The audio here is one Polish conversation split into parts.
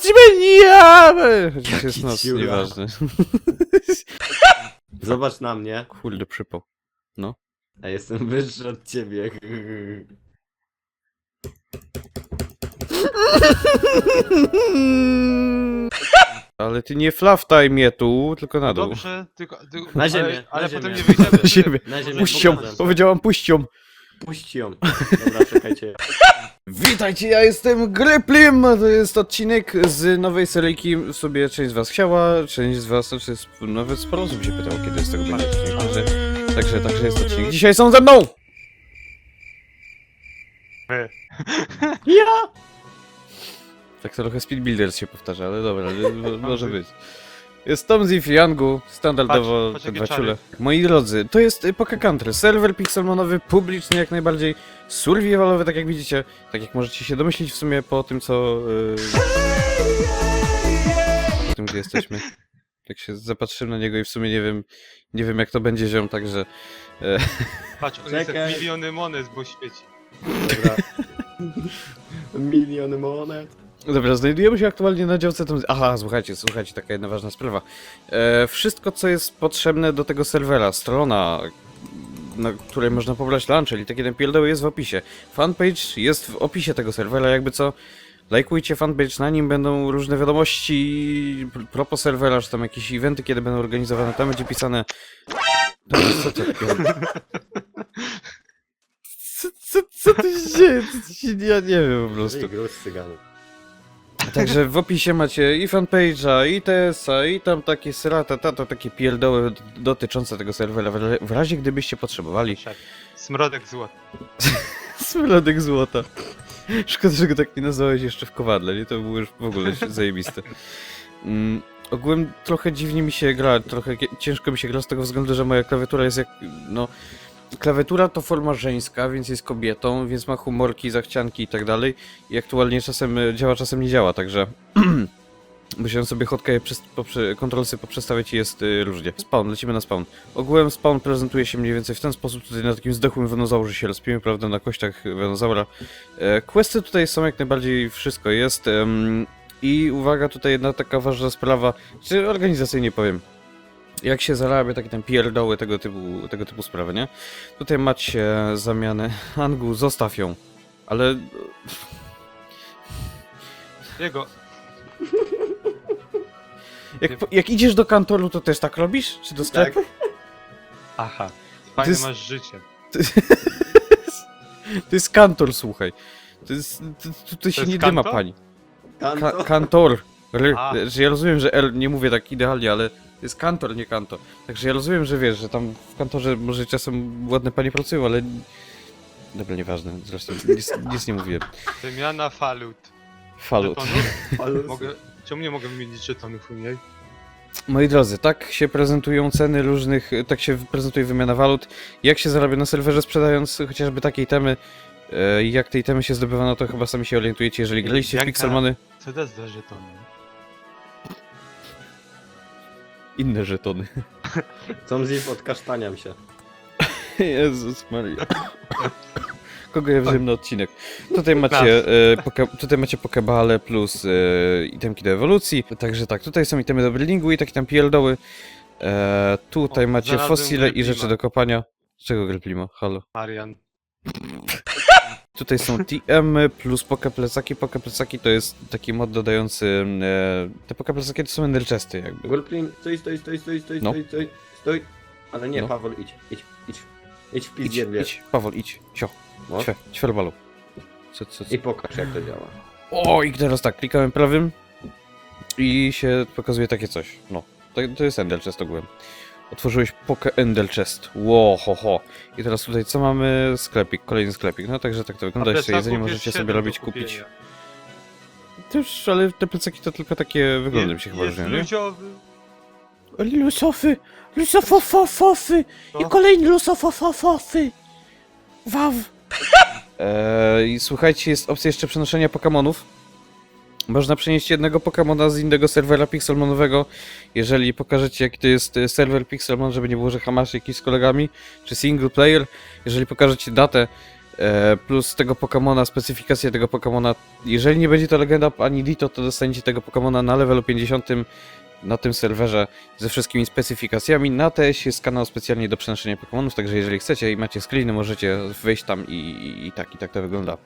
Zmienia! Chociaż Jaki jest noc, nieważne. Zobacz na mnie, Kurde, przypał. a jestem wyższy od ciebie. Ale ty nie flaftaj mnie tu, tylko na dół. Dobrze, tylko... tylko Na ziemię, Ale, na ale ziemię. potem nie wyjdziemy. Na ziemię. Na ziemię Puść ją, pogadam. powiedziałam puść ją. Puść ją. Dobra, czekajcie. Witajcie, ja jestem Gryplim, to jest odcinek z nowej seryjki, sobie część z was chciała, część z was, znaczy sp- nawet sporo osób się pytało, kiedy z tego będzie odcinek, także, także, także jest odcinek. Dzisiaj są ze mną! Wy. Ja! Tak trochę Speed Builders się powtarza, ale dobra, ale mo- może być. Jest Tom Yangu, standardowo Patrz, dwa jakie ciule. Moi drodzy, to jest Poké Country, serwer pixelmonowy, publiczny jak najbardziej, survivalowy, tak jak widzicie, tak jak możecie się domyślić w sumie po tym, co... Yy... Po tym, gdzie jesteśmy. Tak się zapatrzyłem na niego i w sumie nie wiem, nie wiem jak to będzie ziom, także... E, Patrz, on jest Czekaj. jak miliony monet, bo świeci. Dobra. Miliony monet. Dobra, znajdujemy się aktualnie na działce tam... Aha, słuchajcie, słuchajcie, taka jedna ważna sprawa. E, wszystko, co jest potrzebne do tego serwera, strona, na której można pobrać launcher i takie ten pierdoły jest w opisie. Fanpage jest w opisie tego serwera, jakby co... Lajkujcie fanpage, na nim będą różne wiadomości pr- propos serwera, czy tam jakieś eventy, kiedy będą organizowane, tam będzie pisane... Jest co to co, co, co tu się dzieje? Co. Ja nie wiem po prostu. Gruz cyganów. Także w opisie macie i fanpage'a, i TS-a, i tam takie srata, tato, takie pierdoły dotyczące tego serwera, w ra- w razie gdybyście potrzebowali. Szef. Smrodek złota. Smrodek złota. Szkoda, że go tak nie nazwałeś jeszcze w kowadle, nie? To było już w ogóle zajebiste. Mm, ogółem trochę dziwnie mi się gra, trochę kie- ciężko mi się gra z tego względu, że moja klawiatura jest jak, no... Klawiatura to forma żeńska, więc jest kobietą, więc ma humorki, zachcianki i tak dalej. I aktualnie czasem e, działa, czasem nie działa, także... Musiałem sobie hotkę kontrolsy poprzestawiać i jest y, różnie. Spawn, lecimy na spawn. Ogółem spawn prezentuje się mniej więcej w ten sposób, tutaj na takim zdechłym wenozaurze się rozpijemy, prawda, na kościach wenozaura. E, questy tutaj są jak najbardziej, wszystko jest. I uwaga, tutaj jedna taka ważna sprawa, czy organizacyjnie powiem. Jak się zarabia takie ten pierdoły, tego typu, tego typu sprawy, nie? Tutaj macie zamianę. Angu, zostaw ją. Ale Jego. jak, po- jak idziesz do kantoru, to też tak robisz? Czy do sklepu? Aha. Fajne jest- masz życie. To jest kantor, słuchaj. To jest. To, tutaj się jest nie dyma kantor? pani. Ka Kanto? kantor. R, A. że ja rozumiem, że L nie mówię tak idealnie, ale to jest kantor, nie kantor. Także ja rozumiem, że wiesz, że tam w kantorze może czasem ładne panie pracują, ale. Dobra, nieważne, zresztą nic, nic nie mówiłem. Wymiana falut. Falut. Żetonów? Mogę... Czemu nie mogę wymienić żetonów u niej? Moi drodzy, tak się prezentują ceny różnych, tak się prezentuje wymiana walut. Jak się zarabia na serwerze sprzedając chociażby takiej temy, e, jak tej temy się zdobywano, to chyba sami się orientujecie, jeżeli graliście w Pixelmony. Co to jest za żetony? Inne żetony. Tom Ziv odkasztaniam się. Jezus Maria. Kogo ja wziąłem na odcinek? Tutaj macie, e, poke, tutaj macie pokebale plus e, itemki do ewolucji. Także tak, tutaj są itemy do breedingu i takie tam pierdoły. E, tutaj O, macie znalazłem fosile i rzeczy do kopania. Z czego Griplimo? Halo. Marian. Tutaj są TM plus pokeplecaki. Pokeplecaki to jest taki mod dodający... E, te pokeplecaki to są ender chesty jakby. Gulplin, stój, stój, stój, stój, stój, No. stój, stój, stój. Ale nie, No. Paweł, idź, idź, idź. Idź w Idź, pizdzie idź, Paweł, idź. Sio, No. ćwe. Co, co, co? I pokaż jak to działa. O, i teraz tak, klikałem prawym i się pokazuje takie coś. No, to, to jest Endel Chest ogółem. Otworzyłeś Poke Endel Chest. Ło, ho, ho. I teraz tutaj co mamy? Sklepik, kolejny sklepik. No także tak to wygląda. Jeszcze jedzenie możecie siedem sobie do robić, kupienia. kupić. Też, ale te plecaki to tylko takie wyglądem się chyba jest różnią, nie? Lusofy! Lusofofofofy! I kolejny lusofofofofy! Waw! Eee, I słuchajcie, jest opcja jeszcze przenoszenia Pokemonów. Można przenieść jednego Pokemona z innego serwera Pixelmonowego. Jeżeli pokażecie jaki to jest e, serwer Pixelmon, żeby nie było, że hamasz jakiś z kolegami, czy single player. Jeżeli pokażecie datę E, plus tego Pokemona, specyfikacja tego Pokemona. Jeżeli nie będzie to legenda ani Dito, to dostaniecie tego Pokemona na levelu 50 na tym serwerze ze wszystkimi specyfikacjami. Na TS jest kanał specjalnie do przenoszenia Pokemonów, także jeżeli chcecie i macie screeny, możecie wejść tam i, i, i tak, i tak to wygląda.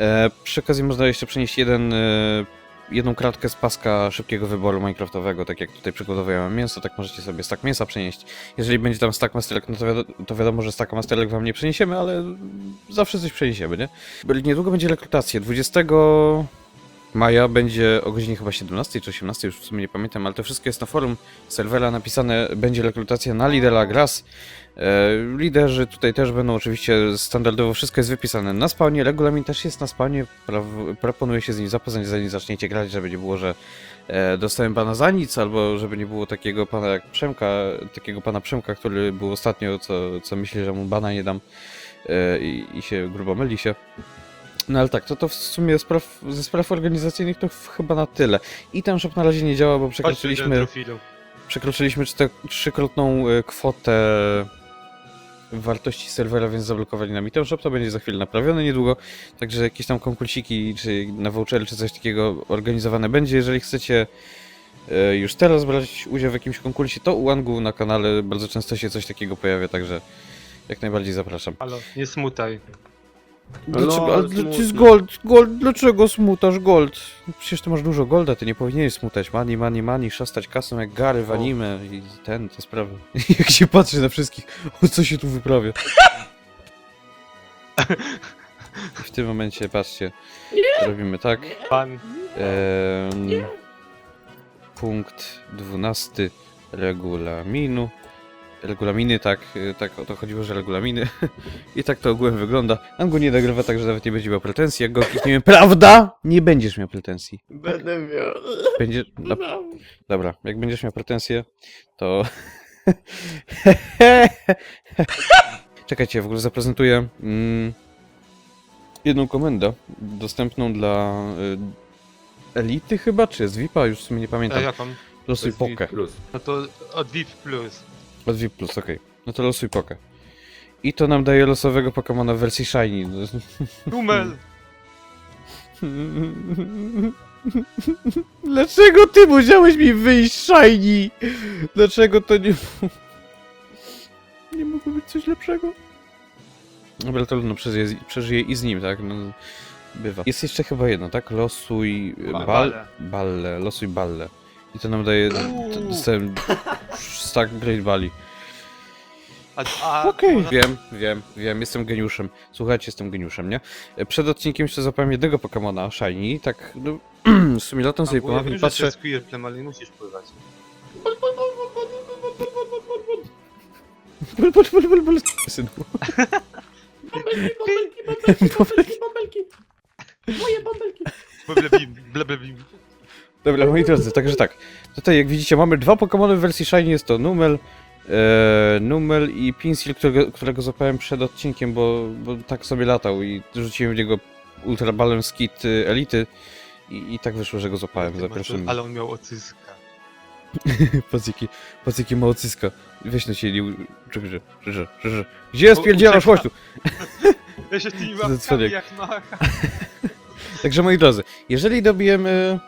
E, przy okazji można jeszcze przenieść jeden, e, jedną kratkę z paska szybkiego wyboru Minecraftowego, tak jak tutaj przygotowujemy mięso, tak możecie sobie stack mięsa przenieść. Jeżeli będzie tam stack masterek, no to, to wiadomo, że stack masterek wam nie przeniesiemy, ale zawsze coś przeniesiemy, nie? Niedługo będzie rekrutacja. 20 maja będzie o godzinie chyba 17 czy 18, już w sumie nie pamiętam, ale to wszystko jest na forum serwera napisane, będzie rekrutacja na lidera Grass. E, liderzy tutaj też będą oczywiście standardowo, wszystko jest wypisane na spawnie, regulamin też jest na spawnie, proponuję się z nim zapoznać zanim zaczniecie grać, żeby nie było, że e, dostałem pana za nic, albo żeby nie było takiego pana jak Przemka, takiego pana Przemka, który był ostatnio, co, co myśli, że mu bana nie dam e, i, i się grubo myli się. No ale tak, to to w sumie spraw, ze spraw organizacyjnych to chyba na tyle. I ten shop na razie nie działa, bo przekroczyliśmy, przekroczyliśmy trzykrotną kwotę wartości serwera, więc zablokowali nam shop. To będzie za chwilę naprawiony niedługo. Także jakieś tam konkursiki, czy na vouchery, czy coś takiego organizowane będzie. Jeżeli chcecie e, już teraz brać udział w jakimś konkursie, to u Angu na kanale bardzo często się coś takiego pojawia, także jak najbardziej zapraszam. Halo, nie smutaj. Dlaczego, No, ale to jest gold, gold, dlaczego smutasz gold? Przecież ty masz dużo golda, ty nie powinieneś smutać. Money, money, money, szastać kasą jak Gary w O. anime i ten, te sprawy. jak się patrzy na wszystkich, o co się tu wyprawia. I w tym momencie, patrzcie, robimy tak. Pan, Em, punkt 12 regulaminu. Regulaminy, tak, y, tak o to chodziło, że regulaminy. I tak to ogółem wygląda. Angu nie nagrywa tak, że nawet nie będzie miał pretensji. Jak go klikniemy, prawda? Nie będziesz miał pretensji. Będę miał. Będzie... No, dobra, jak będziesz miał pretensje, to... Czekajcie, w ogóle zaprezentuję mm, jedną komendę dostępną dla y, elity chyba, czy z VIP-a, już w sumie nie a pamiętam. jaką? Losuj pokę. Plus. No to od VIP Plus. Od VIP Plus, okej. No to losuj pokę. I to nam daje losowego Pokemona w wersji Shiny. Numel! Dlaczego ty musiałeś mi wyjść Shiny? Dlaczego to nie... Nie mogło być coś lepszego? Dobra, to no, przeżyje, przeżyje i z nim, tak? No, bywa. Jest jeszcze chyba jedno, tak? Losuj Ba- bal... balle. Balle. Losuj balle. I to nam daje... Uuu. Dostałem stack Great. A, a Okej. Wiem, wiem, wiem, jestem geniuszem. Słuchajcie, jestem geniuszem, nie? E, Przed odcinkiem jeszcze zapałem jednego Pokemona, Shiny, tak, no, w sumie latam sobie po mapie i że patrzę... to jest queerplem, ale nie musisz pływać. Bul, bul, bul, bul, bul, synku. Bąbelki, bąbelki, bąbelki, bąbelki. Moje bąbelki. Bleblebim, bleblebim. Dobra, moi drodzy, także tak. Tutaj, jak widzicie, mamy dwa Pokemony w wersji Shiny, jest to Numel, e, Numel i Pinsir, którego, którego złapałem przed odcinkiem, bo, bo tak sobie latał i rzuciłem w niego Ultra Balance Kit y, Elity i, i tak wyszło, że go złapałem za pierwszym... Ale on miał jaki, patrz jaki ma odciska. Weź na siebie, że, że, że, że. Gdzie spierdzielasz, chodź tu! Ja się tymi łapkami jak macha. Także moi drodzy, jeżeli dobijemy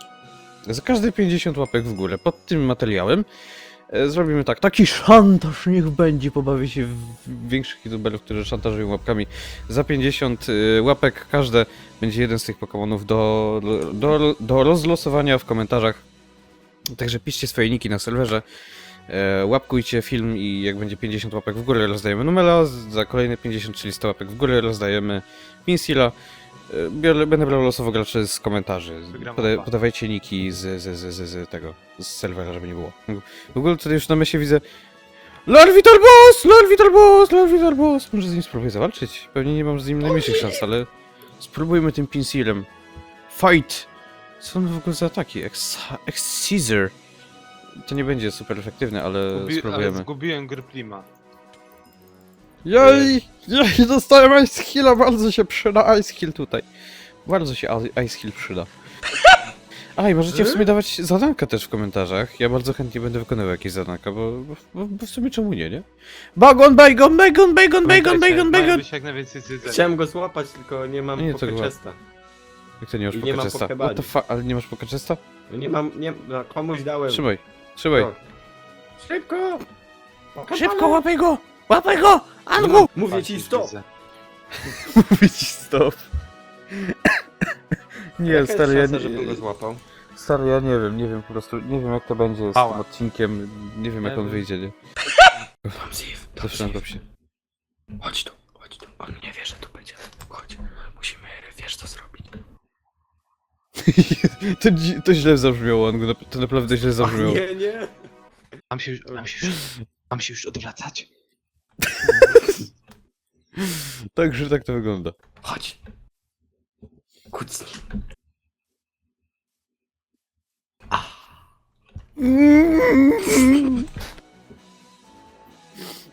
za każde 50 łapek w górę pod tym materiałem, e, zrobimy tak, taki szantaż niech będzie, pobawię się w większych youtuberów, którzy szantażują łapkami. Za 50 e, łapek każde będzie jeden z tych Pokemonów do, do, do rozlosowania w komentarzach. Także piszcie swoje niki na serwerze. E, łapkujcie film i jak będzie 50 łapek w górę rozdajemy Numela, za kolejne 50 czyli 100 łapek w górę rozdajemy Pinsila. Biorę, będę brał losowo graczy z komentarzy. Poda, podawajcie niki z, z, z, z, z tego, z serwera, żeby nie było. W ogóle tutaj już na mesie widzę Lord Vitor Boss! Lord Vitor Boss! Vitor Boss! Może z nim spróbuję zawalczyć? Pewnie nie mam z nim najmniejszych szans, ale spróbujmy tym Pinsilem. Fight! Co on w ogóle za ataki? Ex Excisor. To nie będzie super efektywne, ale Zgubi, ale spróbujemy. zgubiłem Gryplima. Jej! Jej, dostałem Ice Heal'a, bardzo się przyda Ice Heal tutaj. Bardzo się Ice Heal przyda. A i możecie w sumie dawać zadanka też w komentarzach. Ja bardzo chętnie będę wykonywał jakieś zadanka, bo, bo, bo, w sumie czemu nie, nie? Bagon, bacon, bacon, bacon, bacon, Pamiętajcie, bacon, mają bacon! być jak najwięcej jedzenia. Chciałem go złapać, tylko nie mam Nie, to pokeczesta. Jak to nie masz I nie mam pokaczesta? What the fuck, ale nie masz pokaczesta? No Nie mam, nie, no, komuś dałem. Trzymaj, trzymaj. O. Szybko! Szybko, łapaj go! Łapaj go! No, Angu! mówię ci stop! Mówię ci stop. Nie, Jaka stary, ja jest szansa, żebym go nie, złapał? stary, ja nie wiem, nie wiem po prostu, nie wiem jak to będzie z Mała. tym odcinkiem, nie wiem jak Nie on wiem. wyjdzie, nie? Tom Ziv, Ziv. się. Chodź tu, chodź tu. On nie wie, że tu będzie. Chodź. Musimy, wiesz co zrobić. to, dzi- to źle zabrzmiało, Angu, nap- to naprawdę źle zabrzmiało. Nie, nie. Mam się już, mam się już, mam się już odwracać. Także tak to wygląda. Chodź. Kucnij.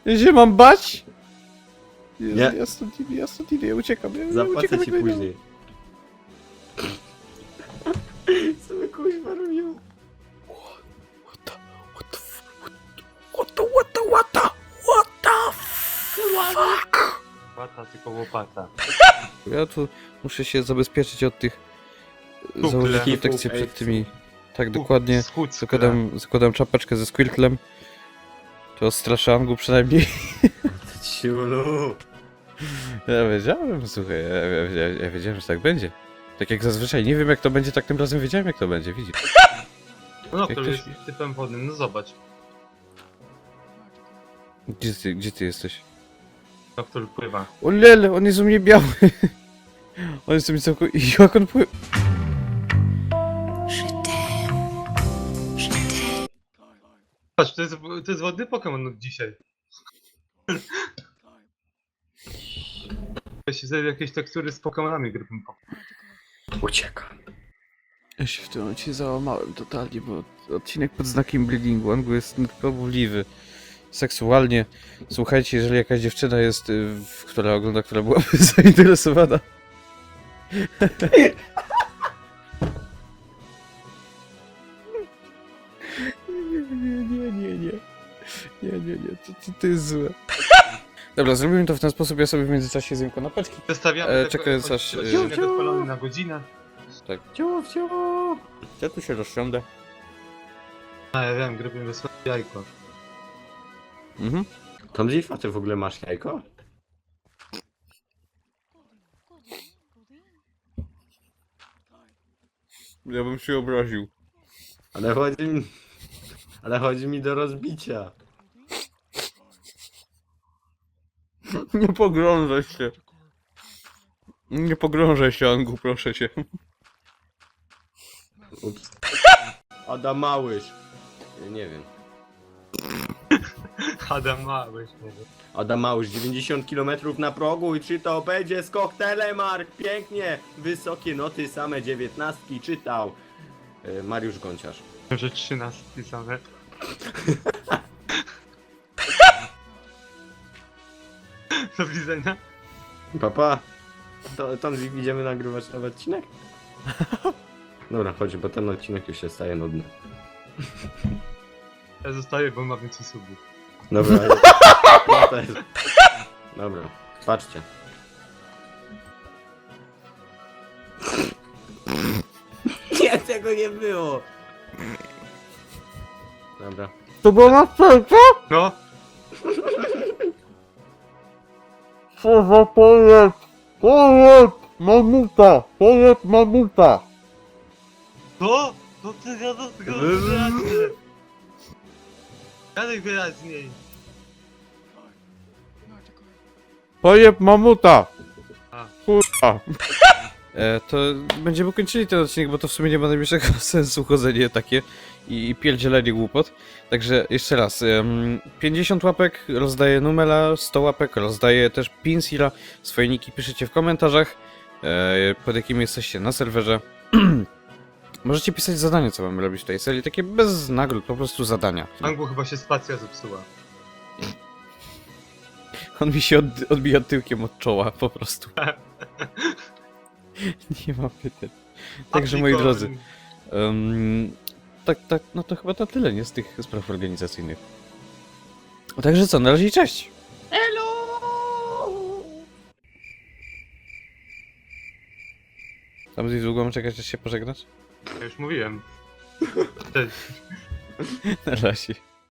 Ja się mam bać? Jezu, Nie. Ja stąd idę, ja stąd idę, ja uciekam, ja, ja Zapłacę uciekam ci jak później. Co my kuźwa robimy? What the, what the, f- what the, what the, what the, what the fuck? Łopata, tylko łopata. Ja tu muszę się zabezpieczyć od tych... Kuple. Założyć protekcję przed tymi... Tak, dokładnie. Schód Zakładam, zakładam czapeczkę ze squirtlem. To odstraszę Angu przynajmniej. Ciulu. Ja wiedziałem, słuchaj, ja, ja, ja, ja wiedziałem, że tak będzie. Tak jak zazwyczaj, nie wiem jak to będzie, tak tym razem wiedziałem jak to będzie, widzisz. No, Jak to jest się- typem wodnym, no zobacz. Gdzie ty, gdzie ty jesteś? No, który pływa. O lele, on jest u mnie biały. On jest u mnie całkowicie... Jak on pływa? Patrz, to jest, to jest wodny Pokémon dzisiaj. Weź sobie jakieś tekstury z Pokémonami grupy. Ucieka. Ja się w tym momencie załamałem totalnie, bo odcinek pod znakiem bleedingu, Angu jest podburzliwy. Seksualnie. Słuchajcie, jeżeli jakaś dziewczyna jest, y, w- która ogląda, która byłaby zainteresowana. Nie, nie, nie, nie, nie. Nie, to, to, to jest złe. Dobra, zrobimy to w ten sposób, ja sobie w międzyczasie zjem kanapeczki. Zestawiamy E, tego czekaj, Sasz, e, odcinek odpalony na godzinę. Tak. Ciu, ciu. Ja tu się rozsiądę. A ja wiem, grupy wysłać jajko. Mhm. Tom Ziv, a ty w ogóle masz jajko? Ja bym się obraził. Ale chodzi mi... Ale chodzi mi do rozbicia. Nie pogrążaj się. Nie pogrążaj się, Angu, proszę cię. Ups. Adam Małysz. Nie wiem. Adam może. Adam Małysz, 90 km na progu i czy to będzie skok telemark? Pięknie! Wysokie noty, same dziewiętnastki czytał. E, Mariusz Gąciarz. Może 13 same. Do widzenia. Papa, to, Tom Ziv, idziemy nagrywać nowy odcinek? Dobra, chodź, bo ten odcinek już się staje nudny. Ja zostaję, bo ma więcej subów. Dobra, no jest... Dobra, patrzcie. Nie, tego nie było! Dobra. To była następca? No, Co za pojeb? Pojeb! Mamuta! Pojeb mamuta! no, no ty gadasz tego Gadaj wyraźniej. Pojeb mamuta! A. Kurwa. E, to będziemy kończyli ten odcinek, bo to w sumie nie ma najmniejszego sensu chodzenie takie i, i pierdzielenie głupot. Także jeszcze raz, em, 50 łapek rozdaję Numela, 100 łapek rozdaję też Pinsira. Swoje niki piszecie w komentarzach, e, pod jakim jesteście na serwerze. Możecie pisać zadania, co mamy robić w tej serii, takie bez nagród, po prostu zadania. Angu chyba się spacja zepsuła. On mi się od, odbija tyłkiem od czoła, po prostu. Nie ma pytań. Także moi drodzy, Em, tak, tak, no to chyba na tyle, nie? Z tych spraw organizacyjnych. Także co, na razie i cześć! Tam zbyt długo mam czekać, aż się pożegnasz? Ja już mówiłem. Cześć. Na razie.